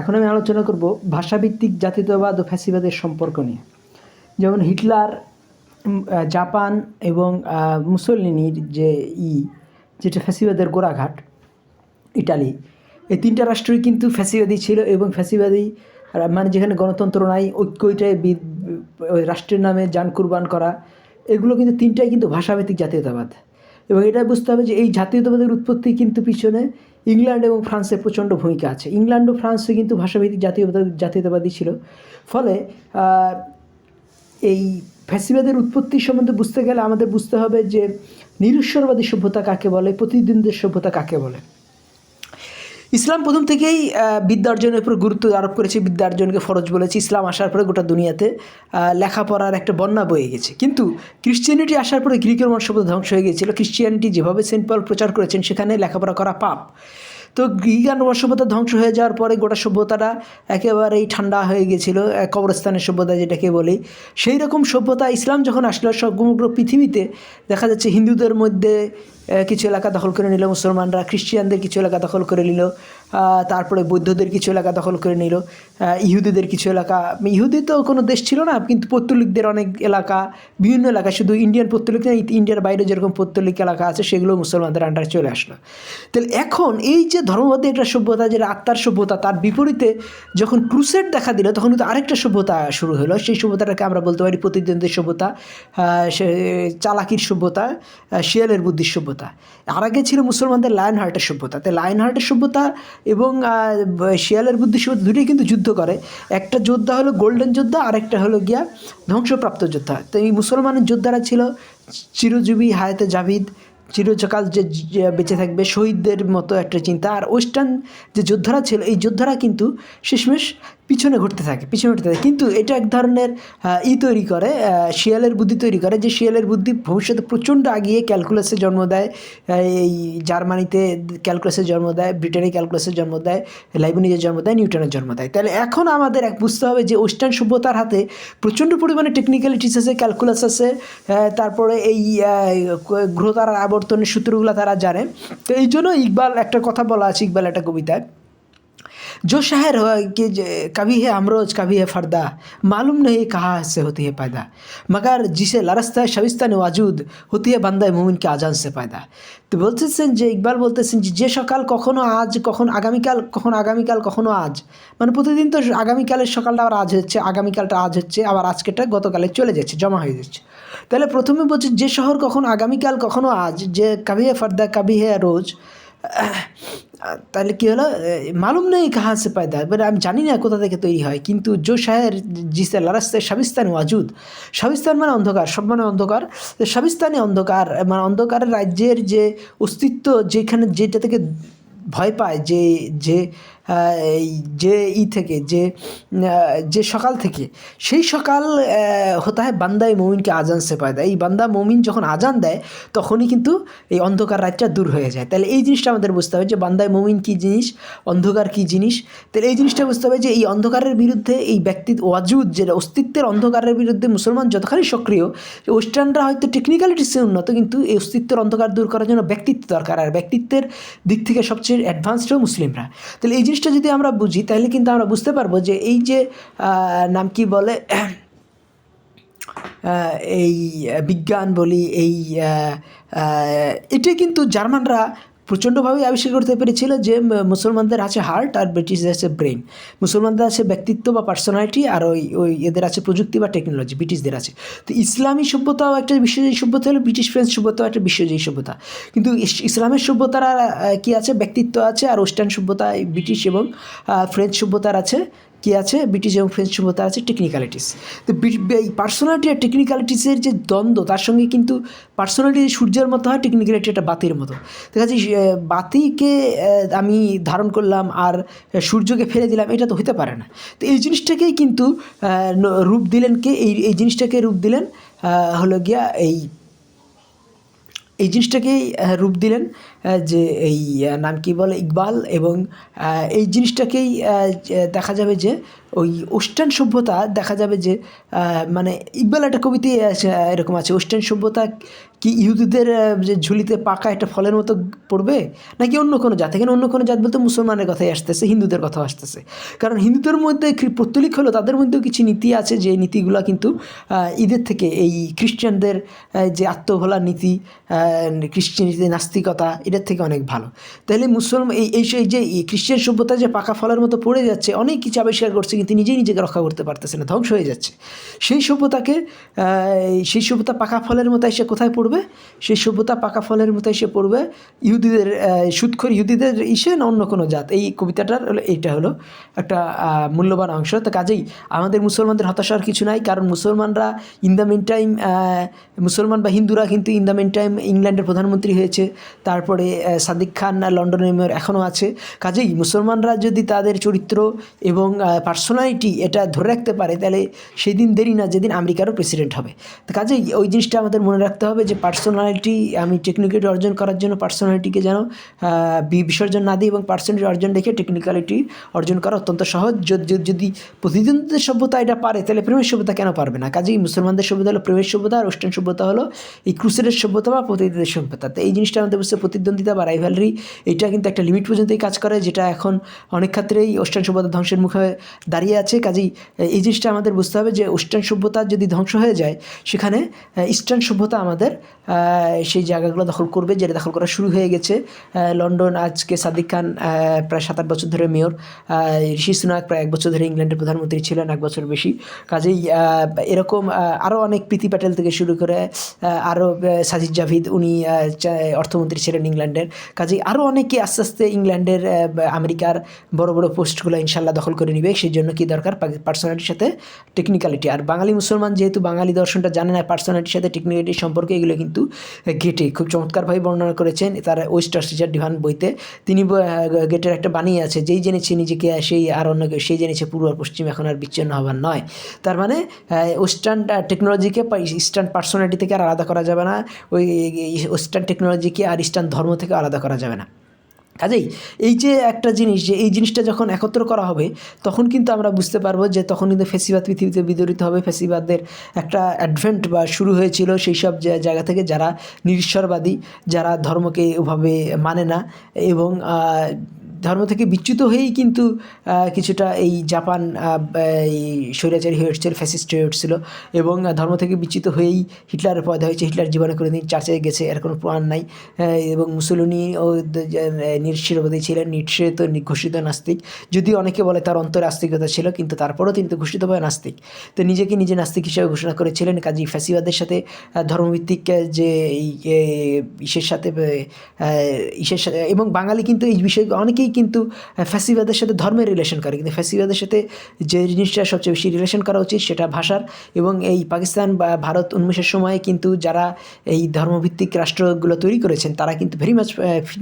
এখন আমি আলোচনা করব ভাষাভিত্তিক জাতীয়তাবাদ ও ফ্যাসিবাদের সম্পর্ক নিয়ে। যেমন হিটলার জাপান এবং মুসোলিনির যে ই, যেটা ফ্যাসিবাদের গোড়াঘাট, ইটালি। এই তিনটা রাষ্ট্রই কিন্তু ফ্যাসিবাদী ছিল এবং ফ্যাসিবাদী মানে যেখানে গণতন্ত্র নাই ওই রাষ্ট্রের নামে যান কুরবান করা, এগুলো কিন্তু তিনটাই কিন্তু ভাষাভিত্তিক জাতীয়তাবাদ। এবং এটা বুঝতে হবে যে এই জাতীয়তাবাদের উৎপত্তি কিন্তু পিছনে ইংল্যান্ড এবং ফ্রান্সের প্রচণ্ড ভূমিকা আছে। ইংল্যান্ড ও ফ্রান্সে কিন্তু ভাষাভিত্তিক জাতীয়তা জাতীয়তাবাদী ছিল। ফলে এই ফ্যাসিবাদের উৎপত্তি সম্বন্ধে বুঝতে গেলে আমাদের বুঝতে হবে যে নিরুশ্বরবাদী সভ্যতা কাকে বলে প্রতিদ্বন্দ্বের সভ্যতা কাকে বলে। ইসলাম প্রথম থেকেই বিদ্যা অর্জনের উপর গুরুত্ব আরোপ করেছে বিদ্যা অর্জনকে ফরজ বলেছে, ইসলাম আসার পরে গোটা দুনিয়াতে লেখাপড়ার একটা বন্যা বয়ে গেছে। কিন্তু ক্রিশ্চিয়ানিটি আসার পরে গ্রিকের রোমান ধ্বংস হয়ে গিয়েছিল। ক্রিশ্চিয়ানিটি যেভাবে সেন্ট পল প্রচার করেছেন, সেখানে লেখাপড়া করা পাপ। তো গ্রিক আর সভ্যতা ধ্বংস হয়ে যাওয়ার পরে গোটা সভ্যতাটা একেবারেই ঠান্ডা হয়ে গেছিল কবরস্থানের সভ্যতা যেটাকে বলি। সেই রকম সভ্যতা ইসলাম যখন আসলো, সমগ্র পৃথিবীতে দেখা যাচ্ছে হিন্দুদের মধ্যে কিছু এলাকা দখল করে নিল, মুসলমানরা খ্রিস্টিয়ানদের কিছু এলাকা দখল করে নিল। তারপরে বৌদ্ধদের কিছু এলাকা দখল করে নিল। ইহুদিদের কিছু এলাকা। ইহুদি তো কোনো দেশ ছিল না, কিন্তু পত্তলিকদের অনেক এলাকা, বিভিন্ন এলাকা। শুধু ইন্ডিয়ান পত্তলিক না ইন্ডিয়ার বাইরে যেরকম পত্তলিক এলাকা আছে সেগুলো মুসলমানদের আন্ডারে চলে আসলো। তাহলে এখন এই যে ধর্মবাদী একটা সভ্যতা যেটা আত্মার সভ্যতা, তার বিপরীতে যখন ক্রুসেড দেখা দিল, তখন কিন্তু আরেকটা সভ্যতা শুরু হলো। সেই সভ্যতাটাকে আমরা বলতে পারি প্রতিদ্বন্দ্বী সভ্যতা চালাকির সভ্যতা শিয়ালের বুদ্ধির সভ্যতা। আর আগে ছিল মুসলমানদের লায়ন হার্টের সভ্যতা। তাই লায়ন হার্টের সভ্যতা এবং শিয়ালের বুদ্ধি সভ্যতা দুটি কিন্তু যুদ্ধ করে। একটা যোদ্ধা হলো গোল্ডেন যোদ্ধা, আরেকটা হলো গিয়া ধ্বংসপ্রাপ্ত যোদ্ধা। তো এই মুসলমানের যোদ্ধারা ছিল চিরজীবী হায়াতে জাভিদ চিরচকাল যে যে বেঁচে থাকবে শহীদদের মতো একটা চিন্তা। আর ওয়েস্টার্ন যে যোদ্ধারা ছিল, এই যোদ্ধারা কিন্তু শেষমেশ পিছনে ঘুরতে থাকে পিছনে ঘুরতে থাকে। কিন্তু এটা এক ধরনের ই তৈরি করে শিয়ালের বুদ্ধি তৈরি করে যে শিয়ালের বুদ্ধি ভবিষ্যতে প্রচণ্ড আগিয়ে ক্যালকুলাসে জন্ম দেয়। এই জার্মানিতে ক্যালকুলাসের জন্ম দেয় ব্রিটেনে ক্যালকুলাসের জন্ম দেয় লাইবনিজের জন্ম দেয় নিউটনের জন্ম দেয়। তাহলে এখন আমাদের এক বুঝতে হবে যে ওয়েস্টার্ন সভ্যতার হাতে প্রচণ্ড পরিমাণে টেকনিক্যালিটিস আছে ক্যালকুলাস আছে তারপরে এই আহ, গ্রহতারার আবর্তনের সূত্রগুলো তারা জানে। তো এই জন্য ইকবাল একটা কথা বলা আছে ইকবাল একটা কবিতায়। जो शहर हो कि ज- कभी है अमरोज कभी है फरदा मालूम नहीं कहाँ से होती है पैदा मगर जिसे लरसता है शविस्तान वाजूद होती है বান্দা মুমিন কে আজান সে পায়দা তো বলতেছেন যে ইকবাল বলতেছেন যে যে সকাল কখনো আজ কখন আগামীকাল কখনো আগামীকাল কখনো আজ মানে প্রতিদিন তো আগামীকালের সকালটা আবার আজ হচ্ছে আগামীকালটা আজ হচ্ছে আবার আজকেটা গতকালে চলে যাচ্ছে জমা হয়ে যাচ্ছে তাহলে প্রথমে বলছে যে শহর কখন আগামীকাল কখনো আজ যে কাবি হে ফর্দা কাবি হে রোজ তাহলে কী হলো? মালুম নেই কাহা সে পায়দা এবারে আমি জানি না কোথা থেকে তৈরি হয়, কিন্তু জো শাহের জিসে লারাস্তে সাবিস্তান ওয়াজুদ। সাবিস্তান মানে অন্ধকার, সব মানে অন্ধকার। সাবিস্তানে অন্ধকার মানে অন্ধকার রাজ্যের যে অস্তিত্ব, যেখানে, যেটা থেকে ভয় পায় যে যে এই যে ই থেকে, যে যে সকাল থেকে। সেই সকাল হতে হয় বান্দায় মমিনকে আজান সে পায় দেয়। এই বান্দা মমিন যখন আজান দেয়, তখনই কিন্তু এই অন্ধকার রাতটা দূর হয়ে যায়। তাহলে এই জিনিসটা আমাদের বুঝতে হবে যে বান্দায় মমিন কী জিনিস, অন্ধকার কী জিনিস? তাহলে এই জিনিসটা বুঝতে হবে যে এই অন্ধকারের বিরুদ্ধে এই ব্যক্তি ওয়াজুদ, যেটা অস্তিত্বের অন্ধকারের বিরুদ্ধে মুসলমান যতখানি সক্রিয় ওয়েস্টার্নরা হয়তো টেকনিক্যালিটিসে উন্নত, কিন্তু এই অস্তিত্বের অন্ধকার দূর করার জন্য ব্যক্তিত্ব দরকার। আর ব্যক্তিত্বের দিক থেকে সবচেয়ে অ্যাডভান্সডও মুসলিমরা। তাহলে এই জিনিসটা যদি আমরা বুঝি, তাহলে কিন্তু আমরা বুঝতে পারব যে এই যে নাম কি বলে এই বিজ্ঞান বলি, এই এটা কিন্তু জার্মানরা প্রচণ্ডভাবে আবিষ্কার করতে পেরেছিল যে মুসলমানদের আছে হার্ট আর ব্রিটিশদের আছে ব্রেন মুসলমানদের আছে ব্যক্তিত্ব বা পার্সোনালিটি আর ওই ওই এদের আছে প্রযুক্তি বা টেকনোলজি, ব্রিটিশদের আছে। তো ইসলামী সভ্যতাও একটা বিশ্বজয়ী সভ্যতা হলো, ব্রিটিশ ফ্রেঞ্চ সভ্যতাও একটা বিশ্বজয়ী সভ্যতা। কিন্তু ইসলামের সভ্যতার কি আছে? ব্যক্তিত্ব আছে আর ওয়েস্টার্ন সভ্যতায় ব্রিটিশ এবং ফ্রেঞ্চ সভ্যতার আছে। কি আছে? ব্রিটিশ এবং ফ্রেঞ্চ সভ্যতার আছে টেকনিক্যালিটিস তো এই পার্সোনালিটি আর টেকনিক্যালিটিসের যে দ্বন্দ্ব, তার সঙ্গে কিন্তু পার্সোনালিটি সূর্যের মতো হয় টেকনিক্যালিটি একটা বাতির মতো। দেখা যাচ্ছে বাতিকে আমি ধারণ করলাম আর সূর্যকে ফেলে দিলাম, এটা তো হতে পারে না। তো এই জিনিসটাকেই কিন্তু রূপ দিলেন কে? এই এই জিনিসটাকে রূপ দিলেন হলো গিয়া এই এই জিনিসটাকেই রূপ দিলেন যে এই নাম কি বলে, ইকবাল এবং এই জিনিসটাকেই দেখা যাবে যে ওই ওয়েস্টার্ন সভ্যতা দেখা যাবে যে মানে ইকবাল একটা আহ, এরকম আছে ওয়েস্টার্ন সভ্যতা কি ইহুদিদের যে ঝুলিতে পাকা একটা ফলের মতো পড়বে? নাকি অন্য কোনো জাত? এখানে অন্য কোনো জাত বলতে মুসলমানের কথাই আসতেছে হিন্দুদের কথা আসতেছে। কারণ হিন্দুদের মধ্যে পৌত্তলিক হলো তাদের মধ্যেও কিছু নীতি আছে যে নীতিগুলো কিন্তু ঈদের থেকে এই খ্রিস্টানদের যে আত্মভোলা নীতি খ্রিস্টানিতে নাস্তিকতা এটার থেকে অনেক ভালো। তাহলে মুসলমান এই এই যে খ্রিস্টান সভ্যতা যে পাকা ফলের মতো পড়ে যাচ্ছে অনেক কিছু আবিষ্কার করছে কিন্তু নিজেই নিজেকে রক্ষা করতে পারতেছে না ধ্বংস হয়ে যাচ্ছে। সেই সভ্যতাকে সেই সভ্যতা পাকা ফলের মতো এসে কোথায় পড়বে? সেই সভ্যতা পাকা ফলের মতো এসে পড়বে ইহুদিদের আহ, সুদখোর ইহুদিদের ইসে না অন্য কোনো জাত? এই কবিতাটার এইটা হলো একটা মূল্যবান অংশ। তো কাজেই আমাদের মুসলমানদের হতাশার কিছু নাই কারণ মুসলমানরা ইন দ্য মেন টাইম মুসলমান বা হিন্দুরা কিন্তু ইন দ্য মিন টাইম ইংল্যান্ডের প্রধানমন্ত্রী হয়েছে তারপরে সাদিক খান লন্ডনের মেয়র এখনও আছে। কাজেই মুসলমানরা যদি তাদের চরিত্র এবং পার্সোনালিটি এটা ধরে রাখতে পারে, তাহলে সেই দিন দেরি না, যেদিন আমেরিকারও প্রেসিডেন্ট হবে। তো কাজেই ওই জিনিসটা আমাদের মনে রাখতে হবে যে পার্সোনালিটি আমি টেকনিক্যালিটি অর্জন করার জন্য পার্সোনালিটিকে যেন বিসর্জন না দিই এবং পার্সোনালিটি অর্জন রেখে টেকনিক্যালিটি অর্জন করা অত্যন্ত সহজ। যদি প্রতিদ্বন্দ্বীদের সভ্যতা এটা পারে, তাহলে প্রেমের সভ্যতা কেন পারবে না? কাজেই মুসলমানদের সভ্যতা হলো প্রেমের সভ্যতা, আর ওয়েস্টার্ন সভ্যতা হলো এই ক্রুসেডের সভ্যতা বা প্রতিদ্বন্দ্বীদের সভ্যতা। তো এই জিনিসটা আমাদের বুঝতে প্রতিদ্বন্দ্বিতা বা রাইভালরি এটা কিন্তু একটা লিমিট পর্যন্তই কাজ করে, যেটা এখন অনেক ক্ষেত্রেই ওয়েস্টার্ন সভ্যতা ধ্বংসের মুখে দাঁড়িয়ে আছে, কাজেই এই জিনিসটা আমাদের বুঝতে হবে যে ওয়েস্টার্ন সভ্যতা যদি ধ্বংস হয়ে যায়, সেখানে ইস্টার্ন সভ্যতা আমাদের সেই জায়গাগুলো দখল করবে, যেটা দখল করা শুরু হয়ে গেছে। লন্ডন আজকে সাদিক খান প্রায় সাত আট বছর ধরে মেয়র ঋষি সুনাক প্রায় এক বছর ধরে ইংল্যান্ডের প্রধানমন্ত্রী ছিলেন এক বছর বেশি। কাজেই এরকম আরও অনেক প্রীতি প্যাটেল থেকে শুরু করে আরও সাজিদ জাভিদ, উনি অর্থমন্ত্রী ছিলেন ইংল্যান্ডের। কাজেই আরও অনেকে আস্তে আস্তে ইংল্যান্ডের আমেরিকার বড় বড় পোস্টগুলো ইনশাল্লাহ দখল করে নিবে, সেই জন্য কি দরকার পার্সোনালিটির সাথে টেকনিক্যালিটি আর বাঙালি মুসলমান যেহেতু বাঙালি দর্শনটা জানে না পার্সোনালিটির সাথে টেকনিক্যালিটির সম্পর্কে এগুলো কিন্তু গেটে খুব চমৎকারভাবে বর্ণনা করেছেন তার ওয়েস্ট অস্ট্রেলিয়ার ডিভান বইতে তিনি গেটের একটা বানিয়ে আছে যেই জেনেছে নিজেকে সেই আর অন্য সেই জেনেছে পূর্ব আর পশ্চিম এখন আর বিচ্ছিন্ন হবার নয় তার মানে ওয়েস্টার্ন টেকনোলজিকে ইস্টার্ন পার্সোনালিটি থেকে আর আলাদা করা যাবে না ওই ওয়েস্টার্ন টেকনোলজিকে আর ইস্টার্ন ধর্ম থেকে আলাদা করা যাবে না কাজেই এই যে একটা জিনিস যে এই জিনিসটা যখন একত্র করা হবে, তখন কিন্তু আমরা বুঝতে পারব যে তখন কিন্তু ফেসিবাদ পৃথিবীতে বিদরিত হবে। ফেসিবাদদের একটা অ্যাডভেন্ট বা শুরু হয়েছিল সেই সব জায়গা থেকে যারা নিরীশ্বরবাদী, যারা ধর্মকে ওভাবে মানে না এবং ধর্ম থেকে বিচ্যুত হয়েই কিন্তু কিছুটা এই জাপান এই স্বৈরাচারী হয়ে উঠছিল ফ্যাসিস্ট হয়ে উঠছিল এবং ধর্ম থেকে বিচ্যুত হয়েই হিটলারের পয়দা হয়েছে। হিটলার জীবনে কোনো দিন চার্চে গেছে এর কোনো প্রমাণ নাই। এবং মুসলিনি ও দ- যে, আহ, নিরীশ্বরবাদী ছিলেন তো ঘোষিত নাস্তিক। যদিও অনেকে বলে তার অন্তরে আস্তিকতা ছিল কিন্তু তারপরেও তিনি তো ঘোষিতভাবে নাস্তিক। তো নিজেকে নিজে নাস্তিক হিসেবে ঘোষণা করেছিলেন কাজী ফ্যাসিবাদের সাথে ধর্মভিত্তিক যে এই ইসের সাথে ইসের সাথে এবং বাঙালি কিন্তু এই বিষয়ে অনেকেই কিন্তু ফ্যাসিবাদের সাথে ধর্মের রিলেশন করে। কিন্তু ফ্যাসিবাদের সাথে যে জিনিসটা সবচেয়ে বেশি রিলেশন করা উচিত সেটা ভাষার। এবং এই পাকিস্তান বা ভারত উন্মেষের সময় কিন্তু যারা এই ধর্মভিত্তিক রাষ্ট্রগুলো তৈরি করেছেন, তারা কিন্তু ভেরি মাচ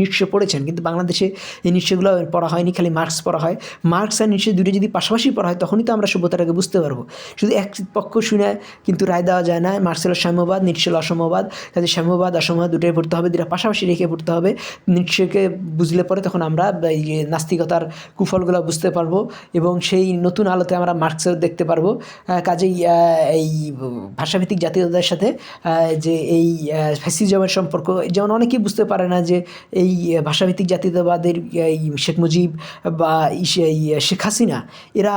নিশ্চয় পড়েছেন। কিন্তু বাংলাদেশে এই নিশ্চয়গুলো পড়া হয়নি, খালি মার্কস পড়া হয়। মার্কস আর নিশ্চয় দুটো যদি পাশাপাশি পড়া হয়, তখনই তো আমরা সভ্যতাটাকে বুঝতে পারব। শুধু এক পক্ষ শুনে কিন্তু রায় দেওয়া যায় না মার্কস হলো সাম্যবাদ নিশ্চয় হলো অসাম্যবাদ। কাজে সাম্যবাদ, অসাম্যবাদ দুটোই পড়তে হবে, দুটা পাশাপাশি রেখে পড়তে হবে। নিশ্চয়কে বুঝলে পরে তখন আমরা নাস্তিকতার কুফলগুলো বুঝতে পারব এবং সেই নতুন আলোতে আমরা মার্কসেও দেখতে পারব। কাজেই এই ভাষাভিত্তিক জাতীয়তার সাথে যে এই ফ্যাসিজমের সম্পর্ক, যেমন অনেকেই বুঝতে পারে না যে এই ভাষাভিত্তিক জাতীয়তাবাদের, এই শেখ মুজিব বা শেখ হাসিনা, এরা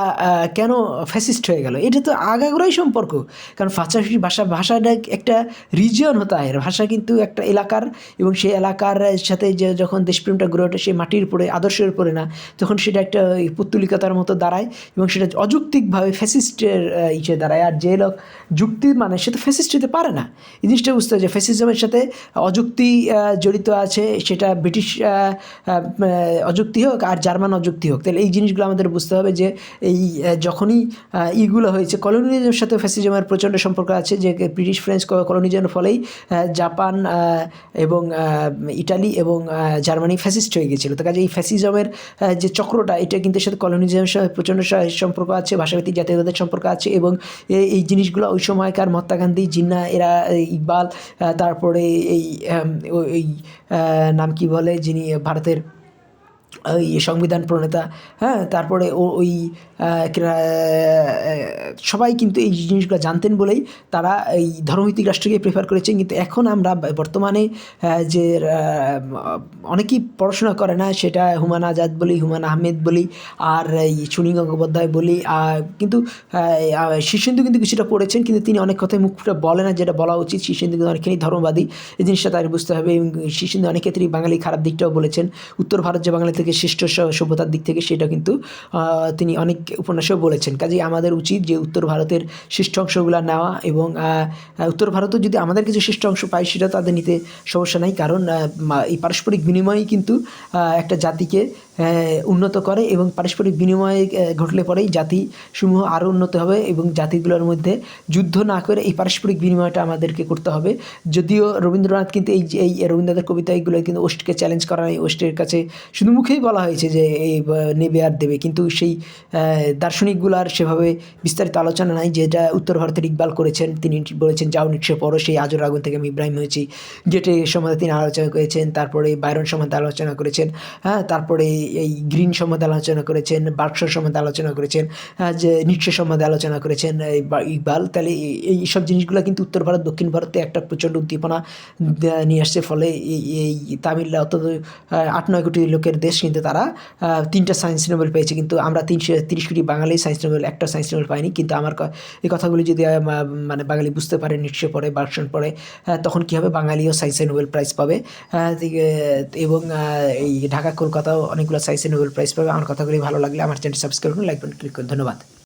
কেন ফ্যাসিস্ট হয়ে গেল? এটা তো আগাগোড়াই সম্পর্ক। কারণ ভাষা ভাষা, ভাষাটা একটা রিজিয়ন হতে হয়। ভাষা কিন্তু একটা এলাকার এবং সেই এলাকার সাথে যে যখন দেশপ্রেমটা গড়ে ওঠে, সেই মাটির উপরে আদর্শের উপরে না, তখন সেটা একটা পুত্তলিকতার মতো দাঁড়ায় এবং সেটা অযৌক্তিকভাবে ফ্যাসিস্টের ইসে দাঁড়ায়। আর যে লোক যুক্তি মানে সে তো ফ্যাসিস্ট হতে পারে না। এই জিনিসটা বুঝতে হবে যে ফ্যাসিজমের সাথে অযুক্তি জড়িত আছে, সেটা ব্রিটিশ অযুক্তি হোক আর জার্মান অযুক্তি হোক। তাহলে এই জিনিসগুলো আমাদের বুঝতে হবে যে এই যখনই ইগুলো হয়েছে, কলোনিয়ালিজমের সাথে ফ্যাসিজমের প্রচণ্ড সম্পর্ক আছে, যে ব্রিটিশ, ফ্রেঞ্চ কলোনিজমের ফলেই জাপান এবং ইটালি এবং জার্মানি ফ্যাসিস্ট হয়ে গেছিল। তো কাজে এই ফ্যাসিস্ট ফ্যাসিজমের যে চক্রটা, এটা কিন্তু সাথে কলোনিজমের সাথে প্রচণ্ড সম্পর্ক আছে, ভাষাভিত্তিক জাতীয়তাদের সম্পর্ক আছে এবং এই জিনিসগুলো ওই সময়কার মহাত্মা গান্ধী, জিন্না, এরা ইকবাল তারপরে এই ওই নাম কি বলে, যিনি ভারতের ওই সংবিধান প্রণেতা হ্যাঁ? তারপরে ও ওই সবাই কিন্তু এই জিনিসগুলো জানতেন বলেই তারা এই ধর্মভিত্তিক রাষ্ট্রকে প্রেফার করেছেন। কিন্তু এখন আমরা বর্তমানে যে অনেকেই পড়াশোনা করে না, সেটা হুমায়ুন আজাদ বলি, হুমায়ুন আহমেদ বলি, আর এই সুনীল গঙ্গোপাধ্যায় বলি, আর কিন্তু শীর্ষেন্দু কিন্তু কিছুটা পড়েছেন, কিন্তু তিনি অনেক কথাই মুখটা বলে না, যেটা বলা উচিত। শীর্ষেন্দু কিন্তু অনেকখানি ধর্মবাদী। এই জিনিসটা তার বুঝতে হবে, এবং শীর্ষেন্দু অনেক ক্ষেত্রেই বাঙালি খারাপ দিকটাও বলেছেন। উত্তর ভারত যে বাঙালি থেকে শ্রেষ্ঠ সভ্যতার দিক থেকে সেটা কিন্তু তিনি অনেক উপন্যাসেও বলেছেন। কাজেই আমাদের উচিত যে উত্তর ভারতের শ্রেষ্ঠ অংশগুলো নেওয়া এবং উত্তর ভারতও যদি আমাদের কিছু শ্রেষ্ঠ অংশ পায়, সেটা তাদের নিতে সমস্যা নাই। কারণ এই পারস্পরিক বিনিময়ই কিন্তু একটা জাতিকে উন্নত করে এবং পারস্পরিক বিনিময় ঘটলে পরেই জাতি সমূহ আরও উন্নত হবে এবং জাতিগুলোর মধ্যে যুদ্ধ না করে এই পারস্পরিক বিনিময়টা আমাদেরকে করতে হবে। যদিও রবীন্দ্রনাথ কিন্তু এই এই রবীন্দ্রনাথের কবিতা এইগুলো কিন্তু ওস্টকে চ্যালেঞ্জ করা হয় ওস্টের কাছে শুধু মুখেই বলা হয়েছে যে এই নেবে আর দেবে। কিন্তু সেই দার্শনিকগুলার সেভাবে বিস্তারিত আলোচনা নাই যেটা উত্তর ভারতের ইকবাল করেছেন, তিনি বলেছেন, যাও নিশ্চয় পড়ো সেই আজর আগুন থেকে আমি ইব্রাহিম হয়েছি। গেটে সম্বন্ধে তিনি আলোচনা করেছেন, তারপরে বাইরন সম্বন্ধে আলোচনা করেছেন হ্যাঁ তারপরে এই গ্রিন সম্বন্ধে আলোচনা করেছেন বার্কশার সম্বন্ধে আলোচনা করেছেন যে নিশ্চয় সম্বন্ধে আলোচনা করেছেন ইকবাল। তাহলে এই- সব জিনিসগুলো কিন্তু উত্তর ভারত, দক্ষিণ ভারতে একটা প্রচণ্ড উদ্দীপনা নিয়ে আসছে। ফলে এই তামিলরা অত আট নয় কোটি লোকের দেশ কিন্তু তারা তিনটা সায়েন্স নোবেল পেয়েছে। কিন্তু আমরা তিনশো, তিরিশ কোটি বাঙালি সায়েন্স নোবেল, একটা সায়েন্স নোবেল পাইনি। কিন্তু আমার এই কথাগুলি যদি মানে বাঙালি বুঝতে পারে, নিশ্চয় পড়ে বার্সন পড়ে তখন কী হবে? বাঙালিও সায়েন্সে নোবেল প্রাইজ পাবে। এবং এই ঢাকা, কলকাতাও অনেকগুলো সায়েন্সে নোবেল প্রাইজ পাবে। আমার কথাগুলি ভালো লাগলে আমার চ্যানেল সাবস্ক্রাইব করুন লাইক বাটন ক্লিক করুন। ধন্যবাদ।